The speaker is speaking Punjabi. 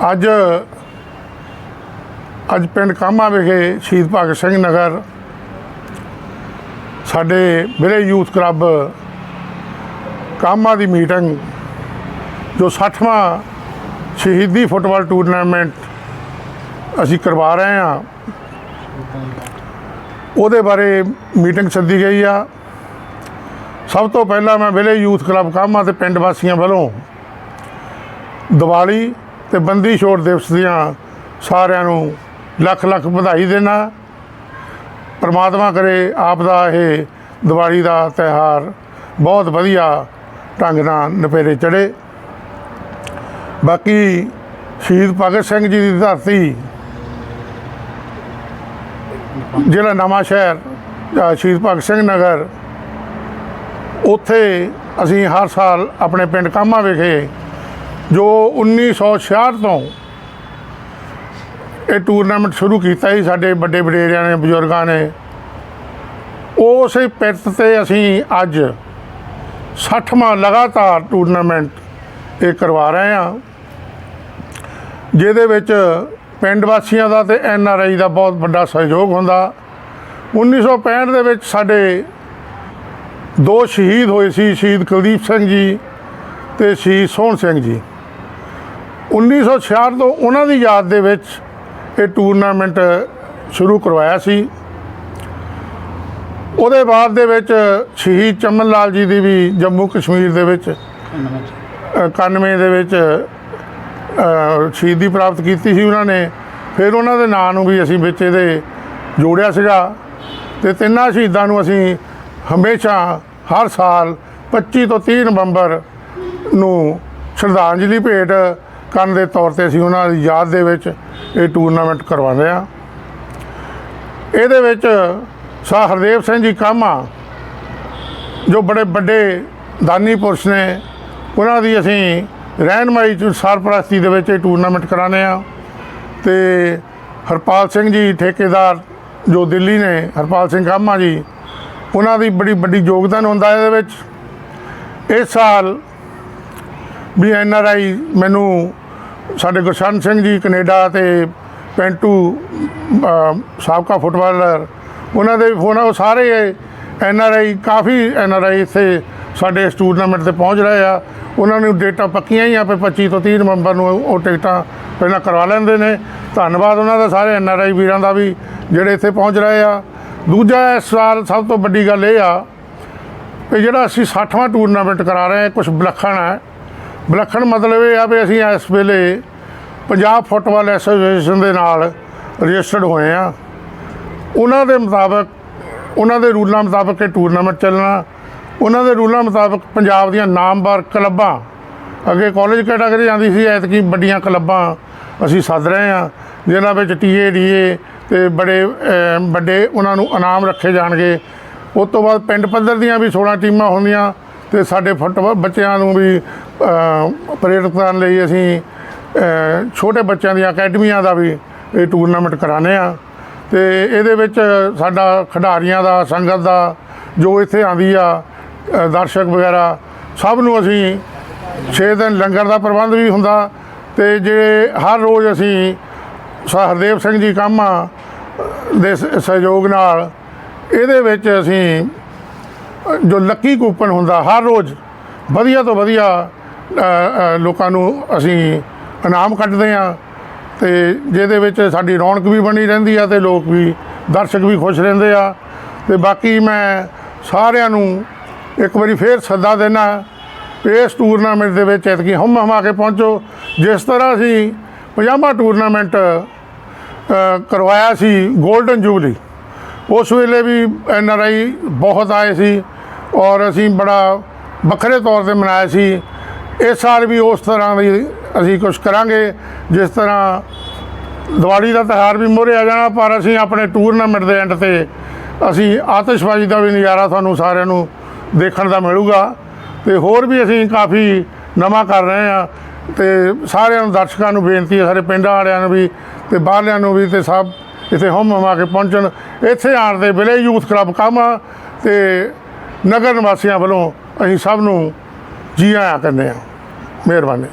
ਅੱਜ ਅੱਜ ਪਿੰਡ ਕਾਮਾ ਵਿਖੇ ਸ਼ਹੀਦ ਭਗਤ ਸਿੰਘ ਨਗਰ, ਸਾਡੇ ਵਿਲੇ ਯੂਥ ਕਲੱਬ ਕਾਮਾ ਦੀ ਮੀਟਿੰਗ, ਜੋ 60ਵਾਂ ਸ਼ਹੀਦੀ ਫੁੱਟਬਾਲ ਟੂਰਨਾਮੈਂਟ ਅਸੀਂ ਕਰਵਾ ਰਹੇ ਹਾਂ, ਉਹਦੇ ਬਾਰੇ ਮੀਟਿੰਗ ਸੱਦੀ ਗਈ ਆ। ਸਭ ਤੋਂ ਪਹਿਲਾਂ ਮੈਂ ਵਿਲੇ ਯੂਥ ਕਲੱਬ ਕਾਮਾ ਤੇ ਪਿੰਡ ਵਾਸੀਆਂ ਵੱਲੋਂ ਦੀਵਾਲੀ ਤੇ ਬੰਦੀ ਛੋੜ ਦਿਵਸ ਦੀਆਂ ਸਾਰਿਆਂ ਨੂੰ ਲੱਖ ਲੱਖ ਵਧਾਈ ਦੇਣਾ ਪਰਮਾਤਮਾ ਕਰੇ ਆਪ ਦਾ ਇਹ ਦੀਵਾਲੀ ਦਾ ਤਿਉਹਾਰ ਬਹੁਤ ਵਧੀਆ ਢੰਗ ਨਾਲ ਨਪੇਰੇ ਚੜੇ ਬਾਕੀ ਸ਼ਹੀਦ ਭਗਤ ਸਿੰਘ ਜੀ ਦੀ ਧਰਤੀ ਜ਼ਿਲ੍ਹਾ ਨਵਾਂ ਸ਼ਹਿਰ ਸ਼ਹੀਦ ਭਗਤ ਸਿੰਘ ਨਗਰ, ਉੱਥੇ ਅਸੀਂ ਹਰ ਸਾਲ ਆਪਣੇ ਪਿੰਡ ਕਾਮਾ ਵਿਖੇ ਜੋ 1966 ਤੋਂ ਇਹ ਟੂਰਨਾਮੈਂਟ ਸ਼ੁਰੂ ਕੀਤਾ ਸੀ, ਸਾਡੇ ਵੱਡੇ ਵਡੇਰਿਆਂ ਨੇ, ਬਜ਼ੁਰਗਾਂ ਨੇ, ਉਸੇ ਪਿੱਤ ਤੇ ਅਸੀਂ ਅੱਜ 60ਵਾਂ ਲਗਾਤਾਰ ਟੂਰਨਾਮੈਂਟ ਇਹ ਕਰਵਾ ਰਹੇ ਹਾਂ, ਜਿਹਦੇ ਵਿੱਚ ਪਿੰਡ ਵਾਸੀਆਂ ਦਾ ਤੇ ਐਨ ਆਰ ਆਈ ਦਾ ਬਹੁਤ ਵੱਡਾ ਸਹਿਯੋਗ ਹੁੰਦਾ। 1965 ਦੇ ਵਿੱਚ ਸਾਡੇ ਦੋ ਸ਼ਹੀਦ ਹੋਏ ਸੀ, ਸ਼ਹੀਦ ਕੁਲਦੀਪ ਸਿੰਘ ਜੀ ਤੇ ਸ਼ਹੀਦ ਸੋਹਣ ਸਿੰਘ ਜੀ। 1966 ਤੋਂ ਉਹਨਾਂ ਦੀ ਯਾਦ ਦੇ ਵਿੱਚ ਇਹ ਟੂਰਨਾਮੈਂਟ ਸ਼ੁਰੂ ਕਰਵਾਇਆ ਸੀ। ਉਹਦੇ ਬਾਅਦ ਦੇ ਵਿੱਚ ਸ਼ਹੀਦ ਚਮਨ ਲਾਲ ਜੀ ਦੀ ਵੀ ਜੰਮੂ ਕਸ਼ਮੀਰ ਦੇ ਵਿੱਚ ਅ, 91 ਦੇ ਵਿੱਚ ਸ਼ਹੀਦੀ ਪ੍ਰਾਪਤ ਕੀਤੀ ਸੀ ਉਹਨਾਂ ਨੇ। ਫਿਰ ਉਹਨਾਂ ਦੇ ਨਾਂ ਨੂੰ ਵੀ ਅਸੀਂ ਵਿੱਚ ਇਹਦੇ ਜੋੜਿਆ ਸੀਗਾ ਤੇ ਤਿੰਨਾਂ ਸ਼ਹੀਦਾਂ ਨੂੰ ਅਸੀਂ ਹਮੇਸ਼ਾ ਹਰ ਸਾਲ 25 ਤੋਂ 30 ਨਵੰਬਰ ਨੂੰ ਸ਼ਰਧਾਂਜਲੀ ਭੇਟ ਕਰਨ ਦੇ ਤੌਰ ਤੇ ਅਸੀਂ ਉਹਨਾਂ ਦੀ ਯਾਦ ਦੇ ਵਿੱਚ ਇਹ ਟੂਰਨਾਮੈਂਟ ਕਰਵਾਉਂਦੇ ਆ ਇਹਦੇ ਵਿੱਚ ਸਾ ਹਰਦੇਵ ਸਿੰਘ ਜੀ ਕਾਮਾ, ਜੋ ਬੜੇ ਵੱਡੇ ਦਾਨੀ ਪੁਰਸ਼ ਨੇ, ਉਹਨਾਂ ਦੀ ਅਸੀਂ ਰਹਿਨਮਾਈ ਚ ਸਰਪ੍ਰਸਤੀ ਦੇ ਵਿੱਚ ਇਹ ਟੂਰਨਾਮੈਂਟ ਕਰਾਉਂਦੇ ਆ ਤੇ ਹਰਪਾਲ ਸਿੰਘ ਜੀ ਠੇਕੇਦਾਰ ਜੋ ਦਿੱਲੀ ਨੇ, ਹਰਪਾਲ ਸਿੰਘ ਕਾਮਾ ਜੀ, ਉਹਨਾਂ ਦੀ ਬੜੀ ਵੱਡੀ ਯੋਗਦਾਨ ਹੁੰਦਾ ਇਹਦੇ ਵਿੱਚ। ਇਸ ਸਾਲ ਵੀ ਐਨ ਆਰ ਆਈ ਮੈਨੂੰ ਸਾਡੇ ਗੁਰਸ਼ਨ ਸਿੰਘ ਜੀ ਕੈਨੇਡਾ ਤੇ ਪੈਂਟੂ ਸਾਬਕਾ ਫੁੱਟਬਾਲਰ, ਉਹਨਾਂ ਦੇ ਵੀ ਫੋਨ ਆ, ਉਹ ਸਾਰੇ N R I, coffee N R I ਇੱਥੇ ਸਾਡੇ ਇਸ ਟੂਰਨਾਮੈਂਟ ਤੇ ਪਹੁੰਚ ਰਹੇ ਆ। ਉਹਨਾਂ ਨੂੰ ਡੇਟਾ ਪੱਕੀਆਂ ਹੀ ਆ ਪਏ 25 ਤੋਂ 30 ਨਵੰਬਰ ਨੂੰ ਉਹ ਟਿਕਟਾਂ ਪਹਿਲਾਂ ਕਰਵਾ ਲੈਂਦੇ ਨੇ। ਧੰਨਵਾਦ ਉਹਨਾਂ ਦਾ, ਸਾਰੇ ਐਨ ਆਰ ਆਈ ਵੀਰਾਂ ਦਾ ਵੀ, ਜਿਹੜੇ ਇੱਥੇ ਪਹੁੰਚ ਰਹੇ ਆ। ਦੂਜਾ ਇਸ ਸਾਲ ਸਭ ਤੋਂ ਵੱਡੀ ਗੱਲ ਇਹ ਆ ਕਿ ਜਿਹੜਾ ਅਸੀਂ 60ਵਾਂ ਟੂਰਨਾਮੈਂਟ ਕਰਾ ਰਹੇ ਹਾਂ ਕੁਝ ਵਿਲੱਖਣ ਹੈ ਵਿਲੱਖਣ ਮਤਲਬ ਇਹ ਆ ਵੀ ਅਸੀਂ ਇਸ ਵੇਲੇ ਪੰਜਾਬ ਫੁੱਟਬਾਲ ਐਸੋਸੀਏਸ਼ਨ ਦੇ ਨਾਲ ਰਜਿਸਟਰਡ ਹੋਏ ਆ। ਉਹਨਾਂ ਦੇ ਮੁਤਾਬਕ, ਉਹਨਾਂ ਦੇ ਰੂਲਾਂ ਮੁਤਾਬਕ ਇਹ ਟੂਰਨਾਮੈਂਟ ਚੱਲਣਾ, ਉਹਨਾਂ ਦੇ ਰੂਲਾਂ ਮੁਤਾਬਕ ਪੰਜਾਬ ਦੀਆਂ ਨਾਮਵਰ ਕਲੱਬਾਂ, ਅੱਗੇ ਕਾਲਜ ਕੈਟਾਗਰੀ ਆਉਂਦੀ ਸੀ, ਐਤਕੀ ਵੱਡੀਆਂ ਕਲੱਬਾਂ ਅਸੀਂ ਸੱਦ ਰਹੇ ਆ ਜਿਨ੍ਹਾਂ ਵਿੱਚ ਟੀਏ ਡੀਏ ਤੇ ਬੜੇ ਵੱਡੇ ਉਹਨਾਂ ਨੂੰ ਇਨਾਮ ਰੱਖੇ ਜਾਣਗੇ। ਉਸ ਤੋਂ ਬਾਅਦ ਪਿੰਡ ਪੱਧਰ ਦੀਆਂ ਵੀ 16 ਟੀਮਾਂ ਹੁੰਦੀਆਂ ਤੇ ਸਾਡੇ ਫੁੱਟਬਾਲ ਬੱਚਿਆਂ ਨੂੰ ਵੀ ਪ੍ਰੇਰਿਤ ਕਰਨ ਲਈ ਅਸੀਂ ਛੋਟੇ ਬੱਚਿਆਂ ਦੀਆਂ ਅਕੈਡਮੀਆਂ ਦਾ ਵੀ ਇਹ ਟੂਰਨਾਮੈਂਟ ਕਰਾਉਂਦੇ ਆ ਤੇ ਇਹਦੇ ਵਿੱਚ ਸਾਡਾ ਖਿਡਾਰੀਆਂ ਦਾ, ਸੰਗਤ ਦਾ, ਜੋ ਇੱਥੇ ਆਂਦੀ ਆ ਦਰਸ਼ਕ ਵਗੈਰਾ, ਸਭ ਨੂੰ ਅਸੀਂ 6 ਦਿਨ ਲੰਗਰ ਦਾ ਪ੍ਰਬੰਧ ਵੀ ਹੁੰਦਾ ਤੇ ਜੇ ਹਰ ਰੋਜ਼ ਅਸੀਂ ਹਰਦੇਵ ਸਿੰਘ ਜੀ ਕਾਮਾ ਦੇ ਸਹਿਯੋਗ ਨਾਲ, ਇਹਦੇ ਵਿੱਚ ਅਸੀਂ ਜੋ ਲੱਕੀ ਕੂਪਨ ਹੁੰਦਾ ਹਰ ਰੋਜ਼ ਵਧੀਆ ਤੋਂ ਵਧੀਆ ਲੋਕਾਂ ਨੂੰ ਅਸੀਂ ਇਨਾਮ ਕੱਢਦੇ ਆ ਤੇ ਜਿਹਦੇ ਵਿੱਚ ਸਾਡੀ ਰੌਣਕ ਵੀ ਬਣੀ ਰਹਿੰਦੀ ਆ ਤੇ ਲੋਕ ਵੀ ਦਰਸ਼ਕ ਵੀ ਖੁਸ਼ ਰਹਿੰਦੇ ਆ। ਤੇ ਬਾਕੀ ਮੈਂ ਸਾਰਿਆਂ ਨੂੰ ਇੱਕ ਵਾਰੀ ਫੇਰ ਸੱਦਾ ਦੇਣਾ ਇਸ ਟੂਰਨਾਮੈਂਟ ਦੇ ਵਿੱਚ ਐਤਕੀ ਹਮ ਹਮਾ ਕੇ ਪਹੁੰਚੋ। ਜਿਸ ਤਰ੍ਹਾਂ ਅਸੀਂ ਪਜਾਮਾ ਟੂਰਨਾਮੈਂਟ ਕਰਵਾਇਆ ਸੀ 골ਡਨ ਜੂਬਲੀ ਉਸ ਵੇਲੇ ਵੀ ਐਨ ਆਰ ਆਈ ਬਹੁਤ ਆਏ ਸੀ। ਔਰ ਅਸੀਂ ਬੜਾ ਵੱਖਰੇ ਤੌਰ ਤੇ ਮਨਾਇਆ ਸੀ। ਇਸ ਸਾਲ ਵੀ ਉਸ ਤਰ੍ਹਾਂ ਦੀ ਅਸੀਂ ਕੁਝ ਕਰਾਂਗੇ, ਜਿਸ ਤਰ੍ਹਾਂ ਦੀਵਾਲੀ ਦਾ ਤਿਉਹਾਰ ਵੀ ਮੋਰੇ ਆ ਜਾਣਾ, ਪਰ ਅਸੀਂ ਆਪਣੇ ਟੂਰਨਾਮੈਂਟ ਦੇ ਐਂਡ ਤੇ ਅਸੀਂ ਆਤਿਸ਼ਬਾਜ਼ੀ ਦਾ ਵੀ ਨਜ਼ਾਰਾ ਤੁਹਾਨੂੰ ਸਾਰਿਆਂ ਨੂੰ ਦੇਖਣ ਦਾ ਮਿਲੂਗਾ। ਤੇ ਹੋਰ ਵੀ ਅਸੀਂ ਕਾਫੀ ਨਵਾਂ ਕਰ ਰਹੇ ਆ ਤੇ ਸਾਰਿਆਂ ਨੂੰ ਦਰਸ਼ਕਾਂ ਨੂੰ ਬੇਨਤੀ ਹੈ, ਸਾਰੇ ਪਿੰਡਾਂ ਵਾਲਿਆਂ ਨੂੰ ਵੀ ਤੇ ਬਾਹਰਲਿਆਂ ਨੂੰ ਵੀ ਤੇ ਸਭ ਇੱਥੇ ਹਮ ਹਮਾ ਕੇ ਪਹੁੰਚਣ। ਇੱਥੇ ਆਉਣ ਦੇ ਵਿਲੇ ਯੂਥ ਕਲੱਬ ਕਾਮਾ ਤੇ ਨਗਰ ਨਿਵਾਸੀਆਂ ਵੱਲੋਂ ਅਸੀਂ ਸਭ ਨੂੰ ਜੀ ਆਇਆਂ ਕਹਿੰਦੇ ਹਾਂ। ਮਿਹਰਬਾਨੀ।